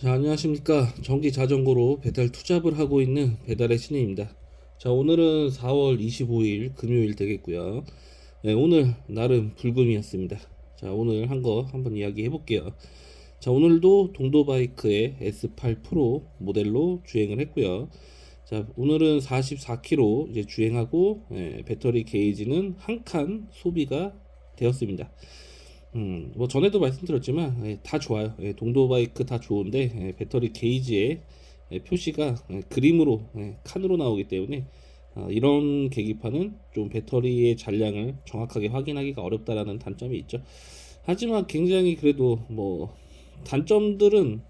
자, 안녕하십니까. 전기 자전거로 배달 투잡을 하고 있는 배달의 신혜입니다. 자, 오늘은 4월 25일 금요일 되겠고요. 네, 오늘 나름 불금이었습니다. 자, 오늘 한 거 한번 이야기 해 볼게요. 자, 오늘도 동도바이크의 S8 프로 모델로 주행을 했고요. 자, 오늘은 44km 이제 주행하고 예, 배터리 게이지는 한 칸 소비가 되었습니다. 음, 뭐 전에도 말씀드렸지만 예, 다 좋아요. 예, 동도 바이크 다 좋은데 예, 배터리 게이지에 예, 표시가 예, 그림으로 예, 칸으로 나오기 때문에 아, 이런 계기판은 좀 배터리의 잔량을 정확하게 확인하기가 어렵다라는 단점이 있죠. 하지만 굉장히 그래도 뭐 단점들은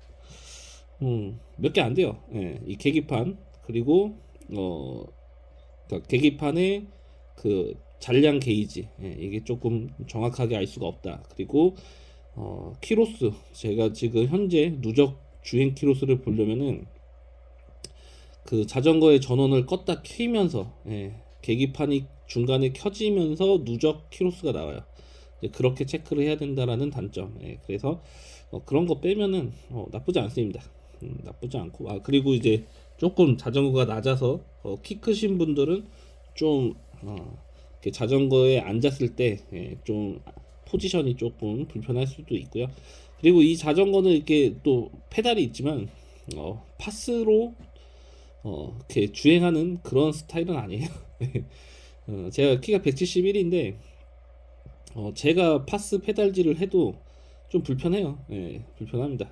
음, 몇 개 안 돼요. 예, 이 계기판 그리고 어 그러니까 계기판의 그 잔량 게이지 예, 이게 조금 정확하게 알 수가 없다. 그리고 어, 키로수 제가 지금 현재 누적 주행 키로수를 보려면은 그 자전거의 전원을 껐다 켜면서 예, 계기판이 중간에 켜지면서 누적 키로수가 나와요. 그렇게 체크를 해야 된다라는 단점. 예, 그래서 어, 그런 거 빼면은 어, 나쁘지 않습니다. 음, 나쁘지 않고 아 그리고 이제 조금 자전거가 낮아서 어, 키 크신 분들은 좀 어, 자전거에 앉았을 때 좀 포지션이 조금 불편할 수도 있고요. 그리고 이 자전거는 이렇게 또 페달이 있지만 어, 파스로 어, 이렇게 주행하는 그런 스타일은 아니에요. 어, 제가 키가 171인데 어, 제가 파스 페달질을 해도 좀 불편해요. 예, 불편합니다.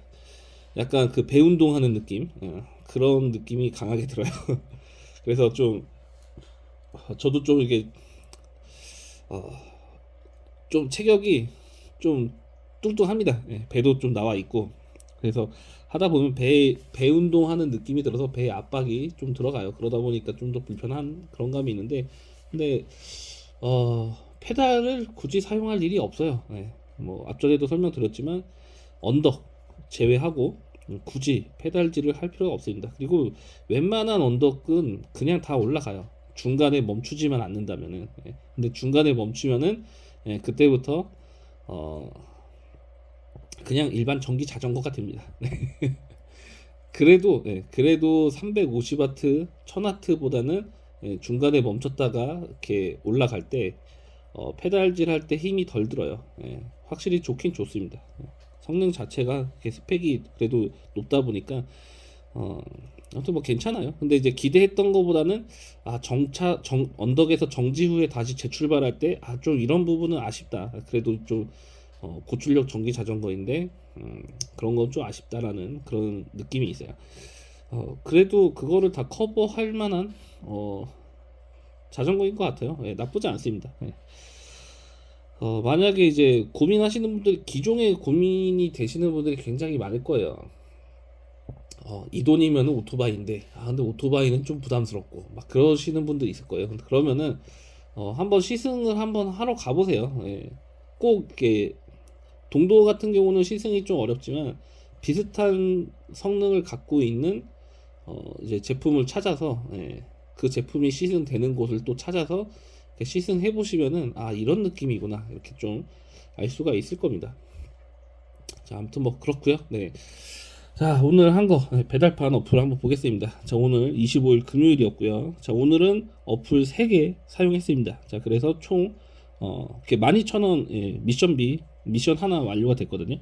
약간 그 배 운동 하는 느낌 어, 그런 느낌이 강하게 들어요. 그래서 좀 어, 저도 좀 이게 어, 좀 체격이 좀 뚱뚱합니다. 예, 배도 좀 나와 있고 그래서 하다 보면 배, 배 운동하는 느낌이 들어서 배에 압박이 좀 들어가요. 그러다 보니까 좀 더 불편한 그런 감이 있는데 근데 어, 페달을 굳이 사용할 일이 없어요. 예, 뭐 앞전에도 설명드렸지만 언덕 제외하고 굳이 페달질을 할 필요가 없습니다. 그리고 웬만한 언덕은 그냥 다 올라가요. 중간에 멈추지만 않는다면은 예. 근데 중간에 멈추면은 예, 그때부터 어 그냥 일반 전기 자전거가 됩니다. 그래도 예, 그래도 350와트, 1000와트보다는 예, 중간에 멈췄다가 이렇게 올라갈 때 어, 페달질 할 때 힘이 덜 들어요. 예, 확실히 좋긴 좋습니다. 예, 성능 자체가 스펙이 그래도 높다 보니까 어, 아무튼 뭐 괜찮아요. 근데 이제 기대했던 것보다는 아 정차 정 언덕에서 정지 후에 다시 재출발할 때 아 좀 이런 부분은 아쉽다. 그래도 좀 어, 고출력 전기 자전거인데 음, 그런 건 좀 아쉽다라는 그런 느낌이 있어요. 어, 그래도 그거를 다 커버할 만한 어, 자전거인 것 같아요. 예, 나쁘지 않습니다. 예. 어, 만약에 이제 고민하시는 분들, 기종에 고민이 되시는 분들이 굉장히 많을 거예요. 어, 이 돈이면 오토바이인데 아 근데 오토바이는 좀 부담스럽고 막 그러시는 분도 있을 거예요. 그러면은 어, 한번 시승을 한번 하러 가보세요. 예. 꼭 이렇게 동도 같은 경우는 시승이 좀 어렵지만 비슷한 성능을 갖고 있는 어, 이제 제품을 찾아서 예. 그 제품이 시승되는 곳을 또 찾아서 시승해 보시면은 아 이런 느낌이구나 이렇게 좀 알 수가 있을 겁니다. 자 아무튼 뭐 그렇고요. 네. 자 오늘 한 거 배달판 어플 한번 보겠습니다. 자 오늘 25일 금요일이었고요. 자 오늘은 어플 3개 사용했습니다. 자 그래서 총 어, 이렇게 12,000원 예, 미션비 미션 하나 완료가 됐거든요.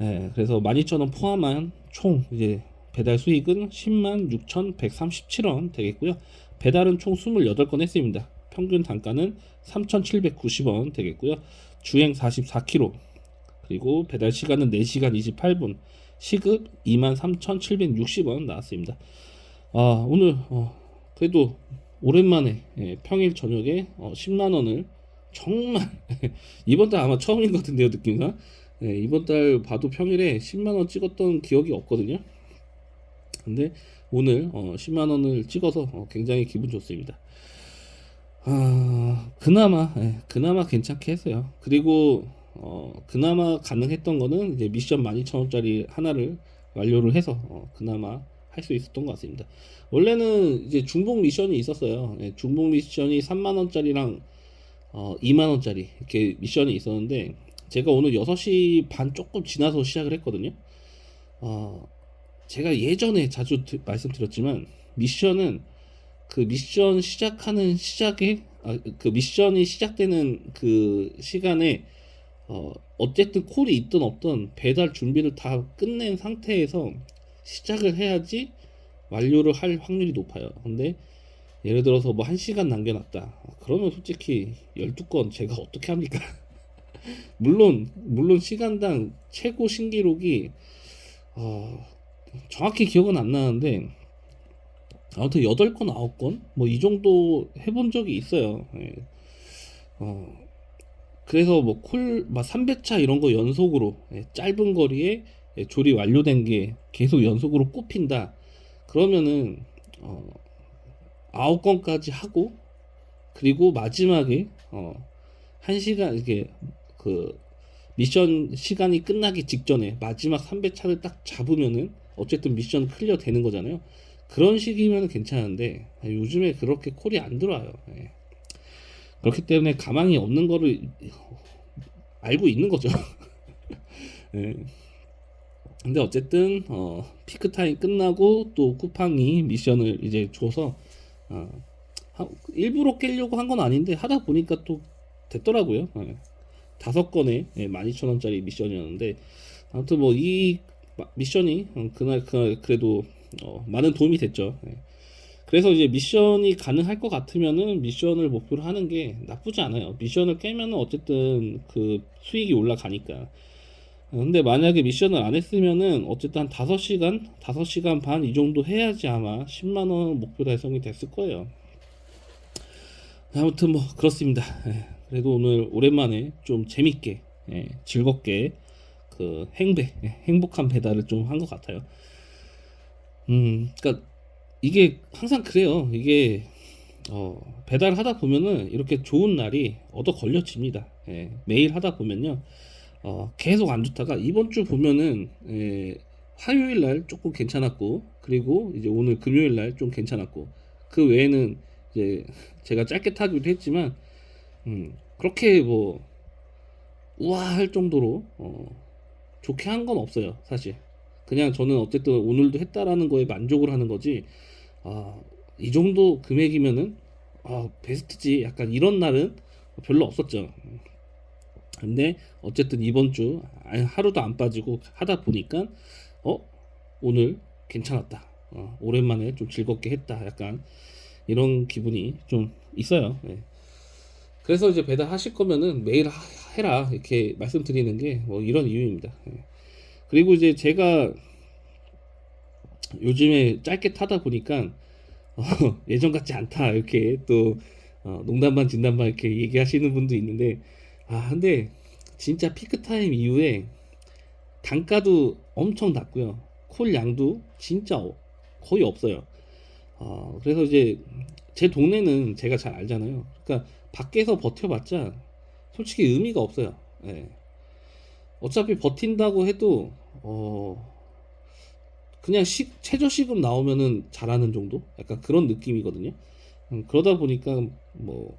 예, 그래서 12,000원 포함한 총 이제 배달 수익은 10만 6,137원 되겠고요. 배달은 총 28건 했습니다. 평균 단가는 3,790원 되겠고요. 주행 44km 그리고 배달 시간은 4시간 28분 시급 23,760원 나왔습니다. 아, 오늘 어, 그래도 오랜만에 예, 평일 저녁에 어, 10만 원을 정말 이번 달 아마 처음인 것 같은데요, 느낌상. 예, 이번 달 봐도 평일에 10만 원 찍었던 기억이 없거든요. 근데 오늘 어, 10만 원을 찍어서 어, 굉장히 기분 좋습니다. 아, 그나마 예, 그나마 괜찮게 했어요. 그리고 어, 그나마 가능했던 거는 이제 미션 12,000원짜리 하나를 완료를 해서 어, 그나마 할 수 있었던 것 같습니다. 원래는 이제 중복 미션이 있었어요. 예, 중복 미션이 3만원짜리랑 어, 2만원짜리 이렇게 미션이 있었는데 제가 오늘 6시 반 조금 지나서 시작을 했거든요. 어, 제가 예전에 자주 드- 말씀드렸지만 미션은 그 미션 시작하는 시작에 아, 그 미션이 시작되는 그 시간에 어, 어쨌든 콜이 있든 없든 배달 준비를 다 끝낸 상태에서 시작을 해야지 완료를 할 확률이 높아요. 근데 예를 들어서 뭐한 시간 남겨놨다. 그러면 솔직히 12건 제가 어떻게 합니까? 물론, 물론 시간당 최고 신기록이, 어, 정확히 기억은 안 나는데, 아무튼 8건, 9건? 뭐 이 정도 해본 적이 있어요. 예. 어, 그래서 뭐 콜, 막 3배차 이런 거 연속으로, 예, 짧은 거리에 예, 조리 완료된 게 계속 연속으로 꼽힌다. 그러면은, 어, 9건까지 하고, 그리고 마지막에, 어, 1시간, 이게, 그, 미션 시간이 끝나기 직전에 마지막 3배차를 딱 잡으면은, 어쨌든 미션 클리어 되는 거잖아요. 그런 식이면 괜찮은데, 요즘에 그렇게 콜이 안 들어와요. 예. 그렇기 때문에 가망이 없는 거를 알고 있는 거죠. 예. 근데 어쨌든 어, 피크 타임 끝나고 또 쿠팡이 미션을 이제 줘서 어, 하- 일부러 깨려고 한 건 아닌데 하다 보니까 또 됐더라고요. 예. 다섯 건에 예, 12,000원짜리 미션이었는데 아무튼 뭐 이 미션이 어, 그날 그날 그래도 어, 많은 도움이 됐죠. 예. 그래서 이제 미션이 가능할 것 같으면은 미션을 목표로 하는 게 나쁘지 않아요. 미션을 깨면은 어쨌든 그 수익이 올라가니까. 어, 근데 만약에 미션을 안 했으면은 어쨌든 한 5시간, 5시간 반 이 정도 해야지 아마 10만 원 목표 달성이 됐을 거예요. 아무튼 뭐 그렇습니다. 예, 그래도 오늘 오랜만에 좀 재밌게 예, 즐겁게 그 행배, 예, 행복한 배달을 좀 한 것 같아요. 음, 그러니까 이게 항상 그래요. 이게 어, 배달을 하다 보면은 이렇게 좋은 날이 얻어 걸려집니다. 예, 매일 하다 보면요. 어, 계속 안 좋다가 이번 주 보면은 예, 화요일 날 조금 괜찮았고 그리고 이제 오늘 금요일 날 좀 괜찮았고 그 외에는 이제 제가 짧게 타기도 했지만 음, 그렇게 뭐 우아할 정도로 어, 좋게 한 건 없어요 사실 그냥 저는 어쨌든 오늘도 했다라는 거에 만족을 하는 거지. 아, 이 정도 금액이면은 아, 베스트지. 약간 이런 날은 별로 없었죠. 근데 어쨌든 이번 주 아- 하루도 안 빠지고 하다 보니까 어 오늘 괜찮았다. 어, 오랜만에 좀 즐겁게 했다. 약간 이런 기분이 좀 있어요. 예. 그래서 이제 배달 하실 거면은 매일 하- 해라. 이렇게 말씀드리는 게 뭐 이런 이유입니다. 예. 그리고 이제 제가 요즘에 짧게 타다 보니까 어, 예전 같지 않다. 이렇게 또 어, 농담 반 진담 반 이렇게 얘기하시는 분도 있는데 아 근데 진짜 피크 타임 이후에 단가도 엄청 낮고요. 콜 양도 진짜 어- 거의 없어요. 어, 그래서 이제 제 동네는 제가 잘 알잖아요. 그러니까 밖에서 버텨봤자 솔직히 의미가 없어요. 예. 어차피 버틴다고 해도 어 그냥 시, 최저 시급 나오면은 잘하는 정도? 약간 그런 느낌이거든요. 음, 그러다 보니까 뭐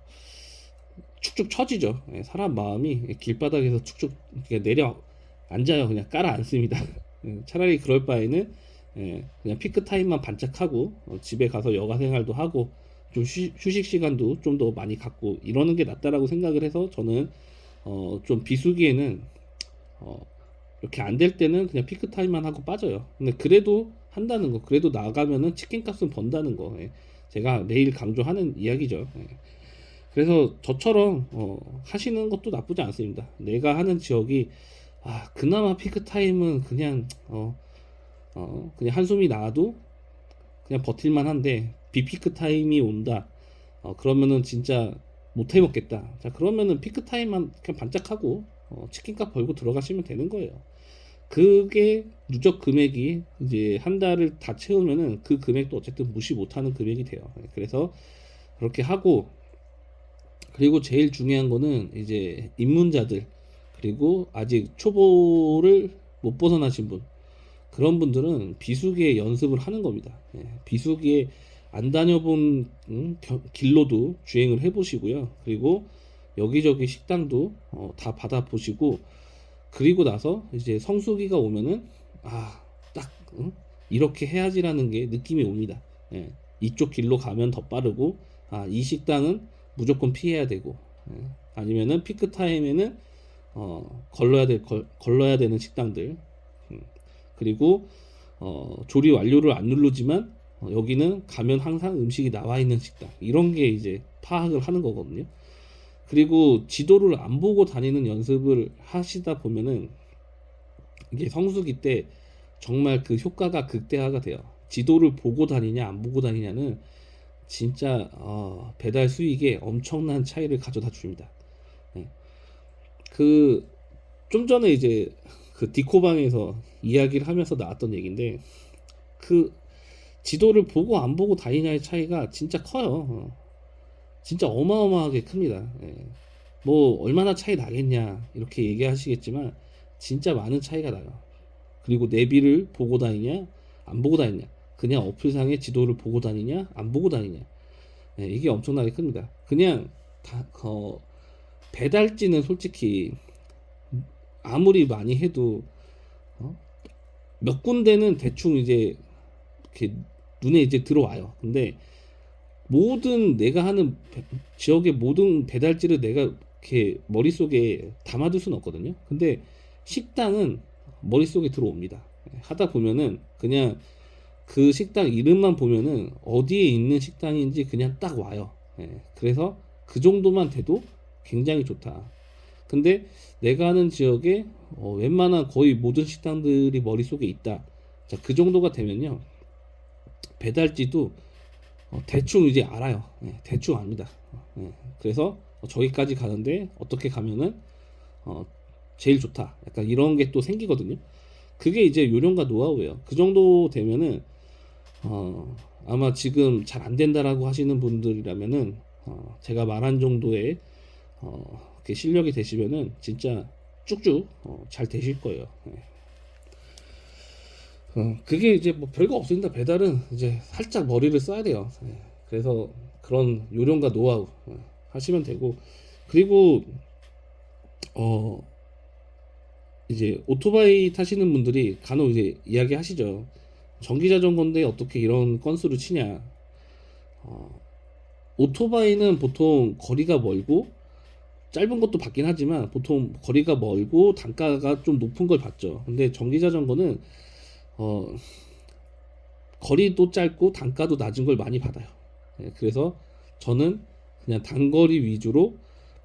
축축 처지죠. 예, 사람 마음이 길바닥에서 축축 그냥 내려 앉아요. 그냥 깔아 앉습니다. 예, 차라리 그럴 바에는 예, 그냥 피크 타임만 반짝하고 어, 집에 가서 여가 생활도 하고 좀 휴, 휴식 시간도 좀 더 많이 갖고 이러는 게 낫다라고 생각을 해서 저는 어, 좀 비수기에는 어, 이렇게 안 될 때는 그냥 피크 타임만 하고 빠져요. 근데 그래도 한다는 거, 그래도 나가면은 치킨 값은 번다는 거, 예. 제가 매일 강조하는 이야기죠. 예. 그래서 저처럼 어, 하시는 것도 나쁘지 않습니다. 내가 하는 지역이 아 그나마 피크 타임은 그냥 어, 어 그냥 한숨이 나와도 그냥 버틸만 한데 비피크 타임이 온다. 어, 그러면은 진짜 못 해먹겠다. 자 그러면은 피크 타임만 그냥 반짝하고 어, 치킨값 벌고 들어가시면 되는 거예요. 그게 누적 금액이 이제 한 달을 다 채우면은 그 금액도 어쨌든 무시 못하는 금액이 돼요. 그래서 그렇게 하고 그리고 제일 중요한 거는 이제 입문자들 그리고 아직 초보를 못 벗어나신 분 그런 분들은 비수기에 연습을 하는 겁니다. 예, 비수기에 안 다녀본 음, 겨- 길로도 주행을 해보시고요. 그리고 여기저기 식당도 어, 다 받아 보시고 그리고 나서 이제 성수기가 오면은 아딱 이렇게 해야지라는 게 느낌이 옵니다. 예. 이쪽 길로 가면 더 빠르고 아, 이 식당은 무조건 피해야 되고 예. 아니면은 피크 타임에는 어, 걸러야 될 걸, 걸러야 되는 식당들 음. 그리고 어, 조리 완료를 안 누르지만 어, 여기는 가면 항상 음식이 나와 있는 식당 이런 게 이제 파악을 하는 거거든요. 그리고 지도를 안 보고 다니는 연습을 하시다 보면은 이게 성수기 때 정말 그 효과가 극대화가 돼요. 지도를 보고 다니냐 안 보고 다니냐는 진짜 어, 배달 수익에 엄청난 차이를 가져다 줍니다. 그좀 전에 이제 그 디코방에서 이야기를 하면서 나왔던 얘기인데 그 지도를 보고 안 보고 다니냐의 차이가 진짜 커요. 어. 진짜 어마어마하게 큽니다. 예. 뭐 얼마나 차이 나겠냐 이렇게 얘기하시겠지만 진짜 많은 차이가 나요. 그리고 내비를 보고 다니냐 안 보고 다니냐 그냥 어플상의 지도를 보고 다니냐 안 보고 다니냐 예, 이게 엄청나게 큽니다. 그냥 다, 어, 배달지는 솔직히 아무리 많이 해도 어? 몇 군데는 대충 이제 이렇게 눈에 이제 들어와요. 근데 모든 내가 하는 배- 지역의 모든 배달지를 내가 이렇게 머릿속에 담아둘 수는 없거든요. 근데 식당은 머릿속에 들어옵니다. 예, 하다 보면은 그냥 그 식당 이름만 보면은 어디에 있는 식당인지 그냥 딱 와요. 예, 그래서 그 정도만 돼도 굉장히 좋다. 근데 내가 하는 지역에 어, 웬만한 거의 모든 식당들이 머릿속에 있다. 자, 그 정도가 되면요. 배달지도 어, 대충 이제 알아요. 예, 대충 압니다. 예, 그래서 어, 저기까지 가는데 어떻게 가면은 어, 제일 좋다. 약간 이런 게 또 생기거든요. 그게 이제 요령과 노하우예요. 그 정도 되면은 어, 아마 지금 잘 안 된다라고 하시는 분들이라면은 어, 제가 말한 정도의 어, 실력이 되시면은 진짜 쭉쭉 어, 잘 되실 거예요. 예. 어, 그게 이제 뭐 별거 없습니다. 배달은 이제 살짝 머리를 써야 돼요. 예. 그래서 그런 요령과 노하우 어, 하시면 되고 그리고 어 이제 오토바이 타시는 분들이 간혹 이제 이야기 하시죠. 전기 자전거인데 어떻게 이런 건수를 치냐. 어, 오토바이는 보통 거리가 멀고 짧은 것도 받긴 하지만 보통 거리가 멀고 단가가 좀 높은 걸 받죠. 근데 전기 자전거는 어, 거리도 짧고 단가도 낮은 걸 많이 받아요. 예, 그래서 저는 그냥 단거리 위주로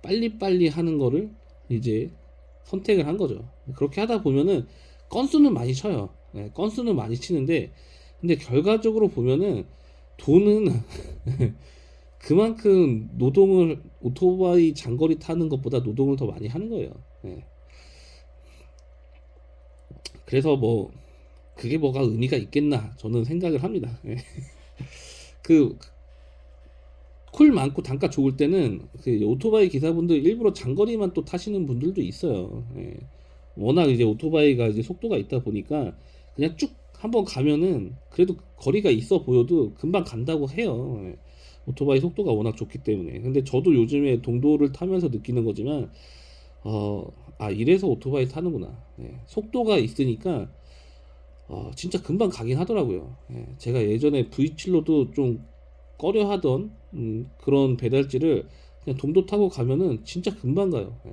빨리빨리 하는 거를 이제 선택을 한 거죠. 그렇게 하다 보면은 건수는 많이 쳐요. 예, 건수는 많이 치는데 근데 결과적으로 보면은 돈은 그만큼 노동을 오토바이 장거리 타는 것보다 노동을 더 많이 하는 거예요. 예. 그래서 뭐 그게 뭐가 의미가 있겠나 저는 생각을 합니다. 예. 그쿨 많고 단가 좋을 때는 그 오토바이 기사분들 일부러 장거리만 또 타시는 분들도 있어요. 예. 워낙 이제 오토바이가 이제 속도가 있다 보니까 그냥 쭉 한번 가면은 그래도 거리가 있어 보여도 금방 간다고 해요. 예. 오토바이 속도가 워낙 좋기 때문에. 근데 저도 요즘에 동도를 타면서 느끼는 거지만 어, 아 이래서 오토바이 타는구나. 예. 속도가 있으니까 어, 진짜 금방 가긴 하더라고요. 예, 제가 예전에 V7로도 좀 꺼려 하던 음, 그런 배달지를 그냥 동도 타고 가면은 진짜 금방 가요. 예.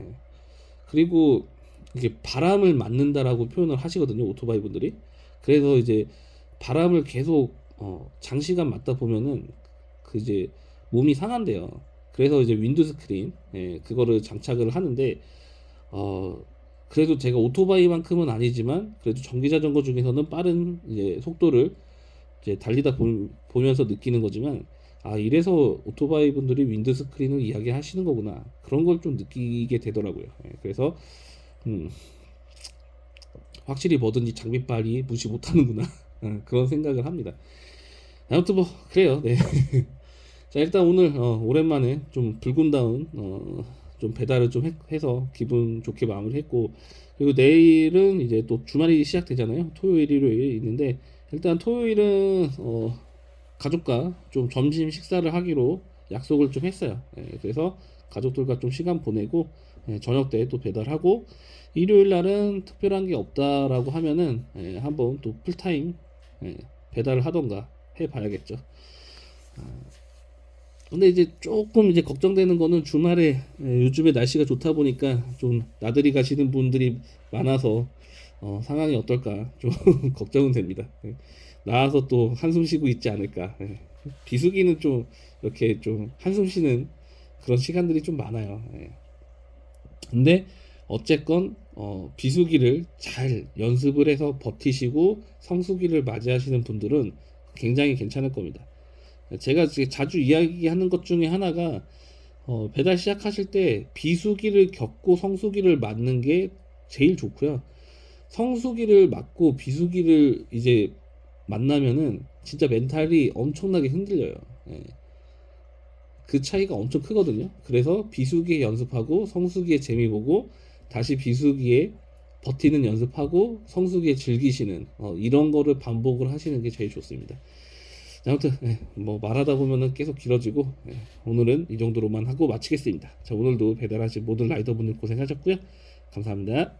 그리고 이게 바람을 맞는다라고 표현을 하시거든요, 오토바이 분들이. 그래서 이제 바람을 계속 어, 장시간 맞다 보면은 그 이제 몸이 상한대요. 그래서 이제 윈드 스크린 예, 그거를 장착을 하는데 어, 그래도 제가 오토바이만큼은 아니지만 그래도 전기 자전거 중에서는 빠른 이제 속도를 이제 달리다 보, 보면서 느끼는 거지만 아 이래서 오토바이 분들이 윈드 스크린을 이야기하시는 거구나 그런 걸 좀 느끼게 되더라고요. 예, 그래서 음, 확실히 뭐든지 장비빨이 무시 못하는구나 어, 그런 생각을 합니다. 아무튼 뭐 그래요. 네. 자 일단 오늘 어, 오랜만에 좀 붉은다운 어, 좀 배달을 좀 해, 해서 기분 좋게 마무리했고 그리고 내일은 이제 또 주말이 시작되잖아요. 토요일, 일요일 있는데 일단 토요일은 어, 가족과 좀 점심 식사를 하기로 약속을 좀 했어요. 예, 그래서 가족들과 좀 시간 보내고 예, 저녁 때 또 배달하고 일요일 날은 특별한 게 없다라고 하면은 예, 한번 또 풀타임 예, 배달을 하던가 해봐야겠죠. 아, 근데 이제 조금 이제 걱정되는 거는 주말에 예, 요즘에 날씨가 좋다 보니까 좀 나들이 가시는 분들이 많아서 어, 상황이 어떨까 좀 걱정은 됩니다. 예. 나와서 또 한숨 쉬고 있지 않을까. 예. 비수기는 좀 이렇게 좀 한숨 쉬는 그런 시간들이 좀 많아요. 예. 근데 어쨌건 어, 비수기를 잘 연습을 해서 버티시고 성수기를 맞이하시는 분들은 굉장히 괜찮을 겁니다. 제가 자주 이야기하는 것 중에 하나가 어, 배달 시작하실 때 비수기를 겪고 성수기를 맞는 게 제일 좋고요. 성수기를 맞고 비수기를 이제 만나면은 진짜 멘탈이 엄청나게 흔들려요. 예. 그 차이가 엄청 크거든요. 그래서 비수기에 연습하고 성수기에 재미 보고 다시 비수기에 버티는 연습하고 성수기에 즐기시는 어, 이런 거를 반복을 하시는 게 제일 좋습니다. 자, 아무튼 예, 뭐 말하다 보면은 계속 길어지고 예, 오늘은 이 정도로만 하고 마치겠습니다. 자 오늘도 배달하신 모든 라이더분들 고생하셨고요. 감사합니다.